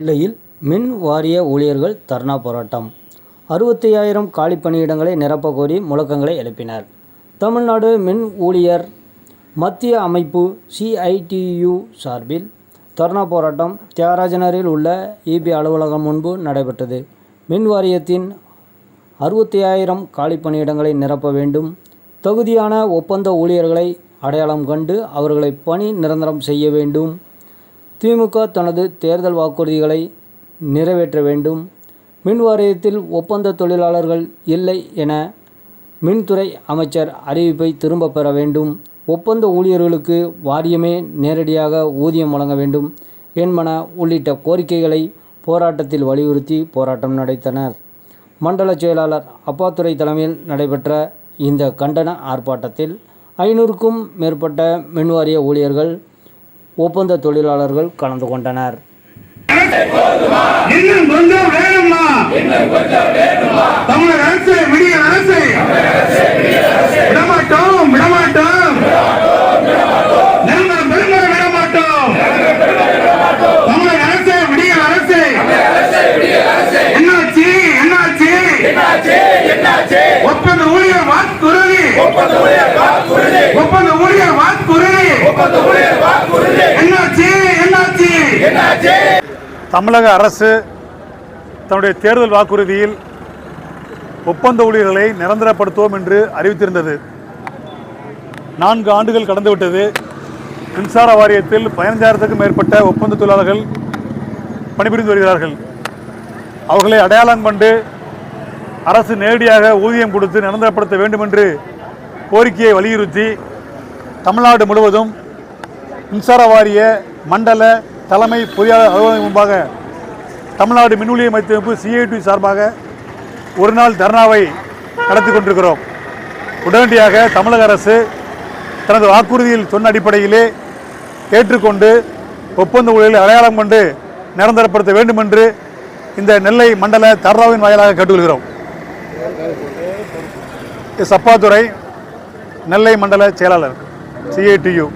நெல்லையில் மின் வாரிய ஊழியர்கள் தர்ணா போராட்டம். அறுபத்தையாயிரம் காலி பணியிடங்களை நிரப்பக் கோரி முழக்கங்களை எழுப்பினர். தமிழ்நாடு மின் ஊழியர் மத்திய அமைப்பு சிஐடியு சார்பில் தர்ணா போராட்டம் தியாகராஜனரில் உள்ள இபி அலுவலகம் முன்பு நடைபெற்றது. மின் வாரியத்தின் அறுபத்தையாயிரம் காலி பணியிடங்களை நிரப்ப வேண்டும். தகுதியான ஒப்பந்த ஊழியர்களை அடையாளம் கண்டு அவர்களை பணி நிரந்தரம் செய்ய வேண்டும். திமுக தனது தேர்தல் வாக்குறுதிகளை நிறைவேற்ற வேண்டும். மின் வாரியத்தில் ஒப்பந்த தொழிலாளர்கள் இல்லை என மின்துறை அமைச்சர் அறிவிப்பை திரும்பப் பெற வேண்டும். ஒப்பந்த ஊழியர்களுக்கு வாரியமே நேரடியாக ஊதியம் வழங்க வேண்டும் என்பன உள்ளிட்ட கோரிக்கைகளை போராட்டத்தில் வலியுறுத்தி போராட்டம் நடைத்தனர். மண்டல செயலாளர் அப்பாத்துறை தலைமையில் நடைபெற்ற இந்த கண்டன ஆர்ப்பாட்டத்தில் ஐநூறுக்கும் மேற்பட்ட மின்வாரிய ஊழியர்கள் ஒப்பந்த தொழிலாளர்கள் கலந்து கொண்டனர் இன்னும் கொஞ்சம் வேணுமா தமிழக அரசு விடிய அரசு விடமாட்டோம் விடமாட்டோம் நிரந்தரம் பெருமுறை விடமாட்டோம் தமிழக அரசு விடிய அரசு என்னாச்சு என்னாச்சு ஒப்பந்த ஊழியர் வாக்குறுதி ஒப்பந்த ஊழியர் வாக்குறுதி என்னாச்சு என்னாச்சு தமிழக அரசு தன்னுடைய தேர்தல் வாக்குறுதியில் ஒப்பந்த ஊழியர்களை நிரந்தரப்படுத்துவோம் என்று அறிவித்திருந்தது. நான்கு ஆண்டுகள் கடந்துவிட்டது. மின்சார வாரியத்தில் பதினஞ்சாயிரத்துக்கும் மேற்பட்ட ஒப்பந்த தொழிலாளர்கள் பணிபுரிந்து வருகிறார்கள். அவர்களை அடையாளம் கண்டு அரசு நேரடியாக ஊதியம் கொடுத்து நிரந்தரப்படுத்த வேண்டும் என்று கோரிக்கையை வலியுறுத்தி தமிழ்நாடு முழுவதும் மின்சார வாரிய மண்டல தலைமை பொறியாளர் அலுவலகம் முன்பாக தமிழ்நாடு மின் ஊழியர் சிஐடி சார்பாக ஒரு நாள் தர்ணாவை நடத்தி கொண்டிருக்கிறோம். உடனடியாக தமிழக அரசு தனது வாக்குறுதியில் சொன்ன அடிப்படையிலே ஏற்றுக்கொண்டு ஒப்பந்த ஊழியர்களை அடையாளம் கொண்டு நிரந்தரப்படுத்த வேண்டும் என்று இந்த நெல்லை மண்டல தர்ணாவின் வாயிலாக கேட்டுக்கொள்கிறோம். சப்பாத்துறை நெல்லை மண்டல செயலாளர் சிஐடியு